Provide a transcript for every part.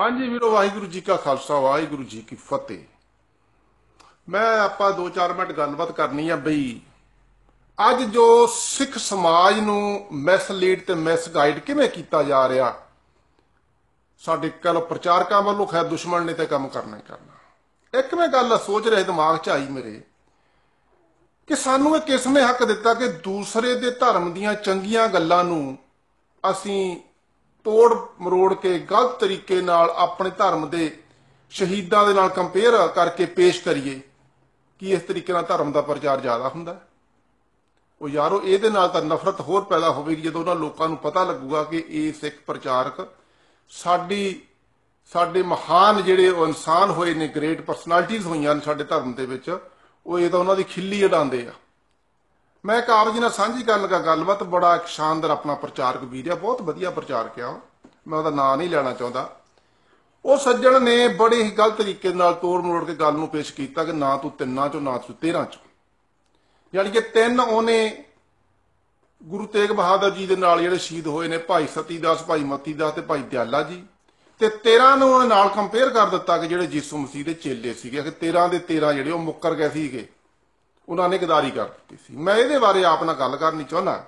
ਹਾਂਜੀ ਵੀਰੋ, ਵਾਹਿਗੁਰੂ ਜੀ ਕਾ ਖਾਲਸਾ, ਵਾਹਿਗੁਰੂ ਜੀ ਕੀ ਫਤਿਹ। ਮੈਂ ਆਪਾਂ 2-4 ਮਿੰਟ ਗੱਲਬਾਤ ਕਰਨੀ ਆ ਬਈ, ਅੱਜ ਜੋ ਸਿੱਖ ਸਮਾਜ ਨੂੰ ਮਿਸਲੀਡ ਤੇ ਮਿਸਗਾਈਡ ਕਿਵੇਂ ਕੀਤਾ ਜਾ ਰਿਹਾ, ਸਾਡੇ ਕੱਲ ਪ੍ਰਚਾਰਕਾਂ ਵੱਲੋਂ ਖੈਰ ਦੁਸ਼ਮਣ ਨੇ ਤੇ ਕੰਮ ਕਰਨਾ ਹੀ ਕਰਨਾ। ਇੱਕ ਮੈਂ ਗੱਲ ਸੋਚ ਰਿਹਾ ਦਿਮਾਗ 'ਚ ਆਈ ਮੇਰੇ, ਕਿ ਸਾਨੂੰ ਇਹ ਕਿਸ ਨੇ ਹੱਕ ਦਿੱਤਾ ਕਿ ਦੂਸਰੇ ਦੇ ਧਰਮ ਦੀਆਂ ਚੰਗੀਆਂ ਗੱਲਾਂ ਨੂੰ ਅਸੀਂ ਤੋੜ ਮਰੋੜ ਕੇ ਗਲਤ ਤਰੀਕੇ ਨਾਲ ਆਪਣੇ ਧਰਮ ਦੇ ਸ਼ਹੀਦਾਂ ਦੇ ਨਾਲ ਕੰਪੇਅਰ ਕਰਕੇ ਪੇਸ਼ ਕਰੀਏ, ਕਿ ਇਸ ਤਰੀਕੇ ਨਾਲ ਧਰਮ ਦਾ ਪ੍ਰਚਾਰ ਜ਼ਿਆਦਾ ਹੁੰਦਾ? ਹੈ ਉਹ ਯਾਰੋ, ਇਹਦੇ ਨਾਲ ਤਾਂ ਨਫ਼ਰਤ ਹੋਰ ਪੈਦਾ ਹੋਵੇਗੀ ਜਦੋਂ ਉਹਨਾਂ ਲੋਕਾਂ ਨੂੰ ਪਤਾ ਲੱਗੂਗਾ ਕਿ ਇਹ ਸਿੱਖ ਪ੍ਰਚਾਰਕ ਸਾਡੀ, ਸਾਡੇ ਮਹਾਨ ਜਿਹੜੇ ਉਹ ਇਨਸਾਨ ਹੋਏ ਨੇ ਗ੍ਰੇਟ ਪਰਸਨੈਲਿਟੀਆਂ ਹੋਈਆਂ ਨੇ ਸਾਡੇ ਧਰਮ ਦੇ ਵਿੱਚ, ਉਹ ਇਹ ਤਾਂ ਉਹਨਾਂ ਦੀ ਖਿੱਲੀ ਉਡਾਉਂਦੇ ਆ। ਮੈਂ ਇੱਕ ਆਪ ਜੀ ਨਾਲ ਸਾਂਝੀ ਕਰਨ ਲੱਗਾ ਗੱਲਬਾਤ, ਬੜਾ ਇੱਕ ਸ਼ਾਨਦਾਰ ਆਪਣਾ ਪ੍ਰਚਾਰਕ ਵੀਰ ਆ, ਬਹੁਤ ਵਧੀਆ ਪ੍ਰਚਾਰਕ ਆ ਉਹ। ਮੈਂ ਉਹਦਾ ਨਾਂ ਨਹੀਂ ਲੈਣਾ ਚਾਹੁੰਦਾ। ਉਹ ਸੱਜਣ ਨੇ ਬੜੇ ਹੀ ਗਲਤ ਤਰੀਕੇ ਨਾਲ ਤੋੜ ਮੋੜ ਕੇ ਗੱਲ ਨੂੰ ਪੇਸ਼ ਕੀਤਾ ਕਿ ਨਾ ਤੂੰ ਤਿੰਨਾਂ ਚੋਂ, ਨਾ ਤੂੰ 13 ਚੋਂ। ਯਾਨੀ ਕਿ ਤਿੰਨ ਉਹਨੇ ਗੁਰੂ ਤੇਗ ਬਹਾਦਰ ਜੀ ਦੇ ਨਾਲ ਜਿਹੜੇ ਸ਼ਹੀਦ ਹੋਏ ਨੇ, ਭਾਈ ਸਤੀਦਾਸ, ਭਾਈ ਮਤੀਦਾਸ ਤੇ ਭਾਈ ਦਿਆਲਾ ਜੀ। ਤੇ 13 ਨੂੰ ਉਹਨੇ ਨਾਲ ਕੰਪੇਅਰ ਕਰ ਦਿੱਤਾ ਕਿ ਜਿਹੜੇ ਯਿਸੂ ਮਸੀਹ ਦੇ ਚੇਲੇ ਸੀਗੇ, ਕਿ 13 ਦੇ 13 ਜਿਹੜੇ ਉਹ ਮੁੱਕਰ ਗਏ ਸੀਗੇ। ਉਹਨਾਂ ਨੇ ਗਦਾਰੀ ਕਰ ਦਿੱਤੀ ਸੀ। ਮੈਂ ਇਹਦੇ ਬਾਰੇ ਆਪ ਨਾਲ ਗੱਲ ਕਰਨੀ ਚਾਹੁੰਦਾ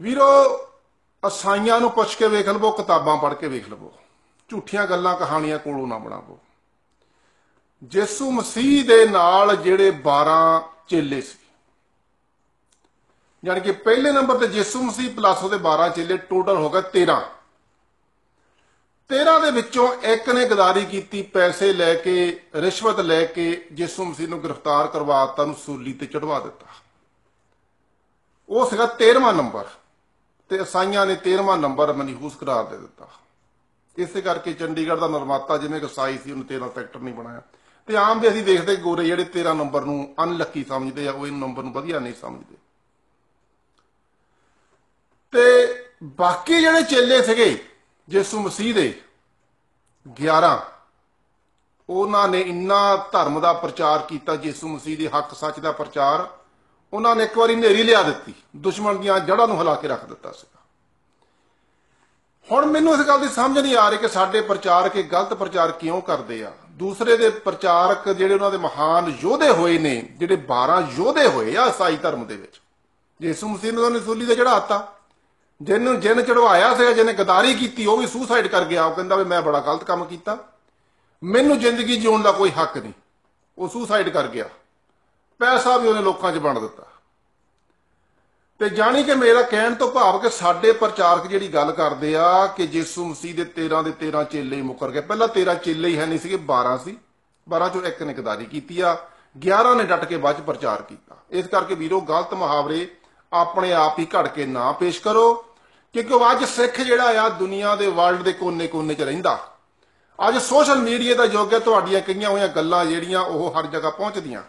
ਵੀਰੋ, ਅਸਾਈਆਂ ਨੂੰ ਪੁੱਛ ਕੇ ਵੇਖ ਲਵੋ, ਕਿਤਾਬਾਂ ਪੜ੍ਹ ਕੇ ਵੇਖ ਲਵੋ। ਝੂਠੀਆਂ ਗੱਲਾਂ, ਕਹਾਣੀਆਂ ਕੋਲੋਂ ਨਾ ਬਣਾਵੋ। ਯਿਸੂ ਮਸੀਹ ਦੇ ਨਾਲ ਜਿਹੜੇ 12 ਚੇਲੇ ਸੀ, ਯਾਨੀ ਕਿ ਪਹਿਲੇ ਨੰਬਰ ਤੇ ਯਿਸੂ ਮਸੀਹ ਪਲੱਸ ਉਹਦੇ 12 ਚੇਲੇ, ਟੋਟਲ ਹੋ ਗਏ 13 13 ਦੇ ਵਿੱਚੋਂ ਇੱਕ ਨੇ ਗਦਾਰੀ ਕੀਤੀ, ਪੈਸੇ ਲੈ ਕੇ, ਰਿਸ਼ਵਤ ਲੈ ਕੇ ਯਿਸੂ ਮਸੀਹ ਨੂੰ ਗ੍ਰਿਫਤਾਰ ਕਰਵਾਤਾ ਨੂੰ ਸੂਲੀ ਤੇ ਚੜਵਾ ਦਿੱਤਾ। ਉਹ ਸੀਗਾ 13ਵਾਂ ਨੰਬਰ ਤੇ ਈਸਾਈਆਂ ਨੇ 13ਵਾਂ ਨੰਬਰ ਮਨਹੂਸ ਕਰਾਰ ਦੇ ਦਿੱਤਾ। ਇਸੇ ਕਰਕੇ ਚੰਡੀਗੜ੍ਹ ਦਾ ਨਿਰਮਾਤਾ ਜਿਵੇਂ ਕਿ ਸਾਈ ਸੀ, ਉਹਨੂੰ 13 ਸੈਕਟਰ ਨਹੀਂ ਬਣਾਇਆ। ਤੇ ਆਮ ਵੀ ਅਸੀਂ ਦੇਖਦੇ ਗੋਰੇ ਜਿਹੜੇ 13 ਨੰਬਰ ਨੂੰ ਅਨਲੱਕੀ ਸਮਝਦੇ ਆ, ਉਹ ਇਹ ਨੰਬਰ ਨੂੰ ਵਧੀਆ ਨਹੀਂ ਸਮਝਦੇ। ਤੇ ਬਾਕੀ ਜਿਹੜੇ ਚੇਲੇ ਸੀਗੇ ਯਿਸੂ ਮਸੀਹ ਦੇ 11 ਉਹਨਾਂ ਨੇ ਇੰਨਾ ਧਰਮ ਦਾ ਪ੍ਰਚਾਰ ਕੀਤਾ, ਯਿਸੂ ਮਸੀਹ ਦੇ ਹੱਕ, ਸੱਚ ਦਾ ਪ੍ਰਚਾਰ। ਉਹਨਾਂ ਨੇ ਇੱਕ ਵਾਰੀ ਨੇਰੀ ਲਿਆ ਦਿੱਤੀ। ਦੁਸ਼ਮਣ ਦੀਆਂ ਜੜ੍ਹਾਂ ਨੂੰ ਹਿਲਾ ਕੇ ਰੱਖ ਦਿੱਤਾ ਸੀਗਾ। ਹੁਣ ਮੈਨੂੰ ਇਸ ਗੱਲ ਦੀ ਸਮਝ ਨਹੀਂ ਆ ਰਹੀ ਕਿ ਸਾਡੇ ਪ੍ਰਚਾਰਕ ਇਹ ਗਲਤ ਪ੍ਰਚਾਰ ਕਿਉਂ ਕਰਦੇ ਆ। ਦੂਸਰੇ ਦੇ ਪ੍ਰਚਾਰਕ ਜਿਹੜੇ ਉਹਨਾਂ ਦੇ ਮਹਾਨ ਯੋਧੇ ਹੋਏ ਨੇ, ਜਿਹੜੇ 12 ਯੋਧੇ ਹੋਏ ਆ, ਈਸਾਈ ਧਰਮ ਦੇ ਵਿੱਚ। ਯਿਸੂ ਮਸੀਹ ਨੇ ਉਹਨਾਂ ਉਹਨੇ ਸੂਲੀ ਤੇ ਚੜਾਤਾ ਜਿਹਨੂੰ ਜਿਨ ਚੜਵਾਇਆ ਸੀਗਾ, ਜਿਹਨੇ ਗਦਾਰੀ ਕੀਤੀ, ਉਹ ਵੀ ਸੁਸਾਈਡ ਕਰ ਗਿਆ। ਉਹ ਕਹਿੰਦਾ ਵੀ ਮੈਂ ਬੜਾ ਗਲਤ ਕੰਮ ਕੀਤਾ। ਮੈਨੂੰ ਜ਼ਿੰਦਗੀ ਜਿਉਣ ਦਾ ਕੋਈ ਹੱਕ ਨਹੀਂ। ਉਹ ਸੁਸਾਈਡ ਕਰ ਗਿਆ। ਪੈਸਾ ਵੀ ਉਹਨੇ ਲੋਕਾਂ 'ਚ ਵੰਡ ਦਿੱਤਾ। ਤੇ ਜਾਣੀ ਕਿ ਮੇਰਾ ਕਹਿਣ ਤੋਂ ਭਾਵ ਕਿ ਸਾਡੇ ਪ੍ਰਚਾਰਕ ਜਿਹੜੀ ਗੱਲ ਕਰਦੇ ਆ ਕਿ ਯਿਸੂ ਮਸੀਹ ਦੇ 13 ਦੇ 13 ਚੇਲੇ ਹੀ ਮੁੱਕਰ ਗਏ। ਪਹਿਲਾਂ 13 ਚੇਲੇ ਹੀ ਹੈ ਨਹੀਂ ਸੀਗੇ 12 ਸੀ। 12 ਚੋਂ ਇੱਕ ਨੇ ਗਦਾਰੀ ਕੀਤੀ ਆ। 11 ਨੇ ਡਟ ਕੇ ਬਾਅਦ ਚ ਪ੍ਰਚਾਰ ਕੀਤਾ। ਇਸ ਕਰਕੇ ਵੀਰੋ, ਗਲਤ ਮੁਹਾਵਰੇ ਆਪਣੇ ਆਪ ਹੀ ਘੜ ਕੇ ਨਾ ਪੇਸ਼ ਕਰੋ, ਕਿਉਂਕਿ ਉਹ ਅੱਜ ਸਿੱਖ ਜਿਹੜਾ ਆ ਦੁਨੀਆ ਦੇ ਵਰਲਡ ਦੇ ਕੋਨੇ-ਕੋਨੇ 'ਚ ਰਹਿੰਦਾ। ਅੱਜ ਸੋਸ਼ਲ ਮੀਡੀਆ ਦਾ ਯੁੱਗ ਹੈ, ਤੁਹਾਡੀਆਂ ਕਈਆਂ ਹੋਈਆਂ ਗੱਲਾਂ ਜਿਹੜੀਆਂ ਉਹ ਹਰ ਜਗ੍ਹਾ ਪਹੁੰਚਦੀਆਂ।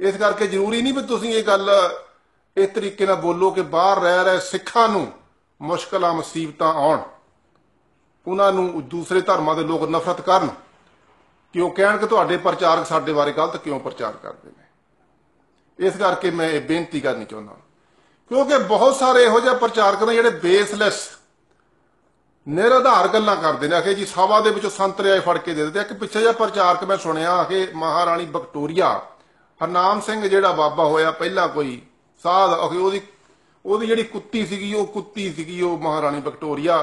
ਇਸ ਕਰਕੇ ਜ਼ਰੂਰੀ ਨਹੀਂ ਵੀ ਤੁਸੀਂ ਇਹ ਗੱਲ ਇਸ ਤਰੀਕੇ ਨਾਲ ਬੋਲੋ ਕਿ ਬਾਹਰ ਰਹਿ ਰਹੇ ਸਿੱਖਾਂ ਨੂੰ ਮੁਸ਼ਕਲਾਂ, ਮੁਸੀਬਤਾਂ ਆਉਣ। ਉਹਨਾਂ ਨੂੰ ਦੂਸਰੇ ਧਰਮਾਂ ਦੇ ਲੋਕ ਨਫ਼ਰਤ ਕਰਨ। ਕਿਉਂ ਕਹਿਣ ਕਿ ਤੁਹਾਡੇ ਪ੍ਰਚਾਰਕ ਸਾਡੇ ਬਾਰੇ ਗਲਤ ਕਿਉਂ ਪ੍ਰਚਾਰ ਕਰਦੇ ਨੇ? ਇਸ ਕਰਕੇ ਮੈਂ ਇਹ ਬੇਨਤੀ ਕਰਨੀ ਚਾਹੁੰਦਾ ਕਿਉਂਕਿ ਬਹੁਤ ਸਾਰੇ ਇਹੋ ਜਿਹੇ ਪ੍ਰਚਾਰਕ ਨੇ ਜਿਹੜੇ ਬੇਸਲੈਸ ਨਿਰਾਧਾਰ ਗੱਲਾਂ ਕਰਦੇ ਨੇ, ਆਖੇ ਜੀ ਸਭਾ ਦੇ ਵਿੱਚੋਂ ਸੰਤਰੇ ਆਏ ਫੜ ਕੇ ਦੇ ਦਿੱਤੇ। ਇੱਕ ਪਿੱਛੇ ਜਿਹਾ ਪ੍ਰਚਾਰਕ ਮੈਂ ਸੁਣਿਆ ਕਿ ਮਹਾਰਾਣੀ ਵਿਕਟੋਰੀਆ, ਹਰਨਾਮ ਸਿੰਘ ਜਿਹੜਾ ਬਾਬਾ ਹੋਇਆ ਪਹਿਲਾਂ ਕੋਈ ਸਾਧ ਅਖੇ ਉਹਦੀ ਉਹਦੀ ਜਿਹੜੀ ਕੁੱਤੀ ਸੀਗੀ, ਉਹ ਕੁੱਤੀ ਸੀਗੀ ਉਹ ਮਹਾਰਾਣੀ ਵਿਕਟੋਰੀਆ,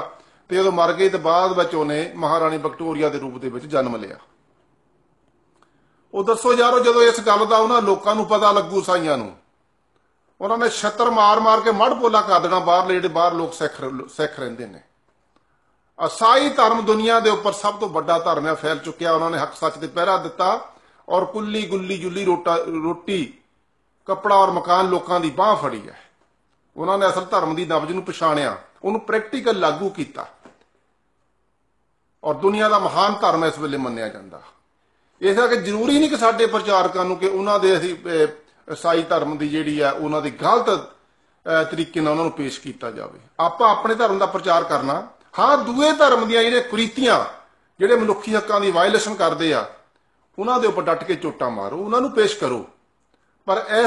ਤੇ ਜਦੋਂ ਮਰ ਗਈ ਤੇ ਬਾਅਦ ਵਿੱਚ ਉਹਨੇ ਮਹਾਰਾਣੀ ਵਿਕਟੋਰੀਆ ਦੇ ਰੂਪ ਦੇ ਵਿੱਚ ਜਨਮ ਲਿਆ। ਉਹ ਦੱਸੋ ਯਾਰੋ, ਜਦੋਂ ਇਸ ਗੱਲ ਦਾ ਉਹਨਾਂ ਲੋਕਾਂ ਨੂੰ ਪਤਾ ਲੱਗੂ, ਸਾਈਆਂ ਨੂੰ ਉਹਨਾਂ ਨੇ ਛੱਤਰ ਮਾਰ-ਮਾਰ ਕੇ ਮੜ ਪੋਲਾ ਕਰ ਦੇਣਾ, ਬਾਹਰਲੇ ਜਿਹੜੇ ਬਾਹਰ ਲੋਕ ਸਿੱਖ ਸਿੱਖ ਰਹਿੰਦੇ ਨੇ। ਅਸਾਈ ਧਰਮ ਦੁਨੀਆ ਦੇ ਉੱਪਰ ਸਭ ਤੋਂ ਵੱਡਾ ਧਰਮ ਹੈ ਫੈਲ ਚੁੱਕਿਆ। ਉਹਨਾਂ ਨੇ ਹੱਕ ਸੱਚ ਤੇ ਪਹਿਰਾ ਦਿੱਤਾ ਔਰ ਕੁੱਲੀ ਗੁੱਲੀ ਜੁੱਲੀ ਰੋਟਾ, ਰੋਟੀ, ਕਪੜਾ ਔਰ ਮਕਾਨ ਲੋਕਾਂ ਦੀ ਬਾਹ ਫੜੀ ਹੈ। ਉਹਨਾਂ ਨੇ ਅਸਲ ਧਰਮ ਦੀ ਨਬਜ ਨੂੰ ਪਛਾਣਿਆ, ਉਹਨੂੰ ਪ੍ਰੈਕਟੀਕਲ ਲਾਗੂ ਕੀਤਾ। ਔਰ ਦੁਨੀਆ ਦਾ ਮਹਾਨ ਧਰਮ ਇਸ ਵੇਲੇ ਮੰਨਿਆ ਜਾਂਦਾ। ਇਸ ਕਰਕੇ ਜ਼ਰੂਰੀ ਨਹੀਂ ਕਿ ਸਾਡੇ ਪ੍ਰਚਾਰਕਾਂ ਨੂੰ ਕਿ ਉਹਨਾਂ ਦੇ ਅਸੀਂ ਈਸਾਈ ਧਰਮ ਦੀ ਜਿਹੜੀ ਆ, ਉਹਨਾਂ ਦੀ ਗਲਤ ਤਰੀਕੇ ਨਾਲ ਉਹਨਾਂ ਨੂੰ ਪੇਸ਼ ਕੀਤਾ ਜਾਵੇ। ਆਪਾਂ ਆਪਣੇ ਧਰਮ ਦਾ ਪ੍ਰਚਾਰ ਕਰਨਾ। ਹਾਂ, ਦੂਏ ਧਰਮ ਦੀਆਂ ਜਿਹੜੇ ਕੁਰੀਤੀਆਂ, ਜਿਹੜੇ ਮਨੁੱਖੀ ਹੱਕਾਂ ਦੀ ਵਾਇਲੇਸ਼ਨ ਕਰਦੇ ਆ, ਉਹਨਾਂ ਦੇ ਉੱਪਰ ਡਟ ਕੇ ਚੋਟਾਂ ਮਾਰੋ, ਉਹਨਾਂ ਨੂੰ ਪੇਸ਼ ਕਰੋ। ਪਰ